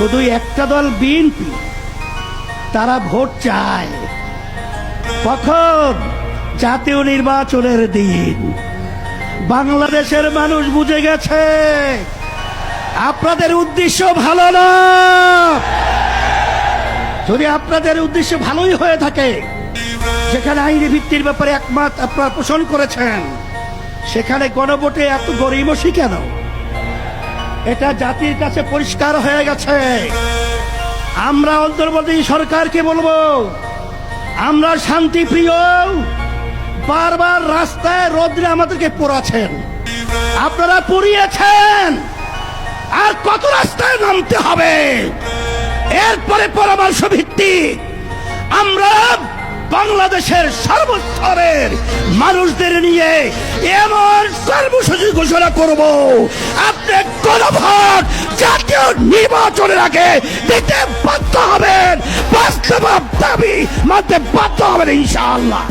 শুধু একটা দল বিএনপি। তারা ভোট চায়। কখন? জাতীয় নির্বাচনের দিন। বাংলাদেশের মানুষ বুঝে গেছে, আপনাদের উদ্দেশ্য ভালো না। যদি আপনাদের উদ্দেশ্য ভালোই হয়ে থাকে, যেখানে আইনি ভিত্তির ব্যাপারে একমত আপনারা পোষণ করেছেন, সেখানে গণভোটে এত গরিমসি কেন? এটা জাতির কাছে পরিষ্কার হয়ে গেছে। আমরা অন্তর্বর্তী সরকারকে বলব, আমরা শান্তিপ্রিয়, বারবার রাস্তায় রোদ্রে আমাদেরকে পোড়াছেন আপনারা পুড়িয়েছেন। আর কত রাস্তায় নামতে হবে? এরপরে পরামর্শ ভিত্তিক আমরা বাংলাদেশের সর্বস্তরের মানুষদের নিয়ে এমন কর্মসূচি ঘোষণা করব। আপনি কোন ভোট জাতীয় নির্বাচনের আগে দিতে বাধ্য হবেন। বাস্তব দাবি মানতে বাধ্য হবেন ইনশাআল্লাহ।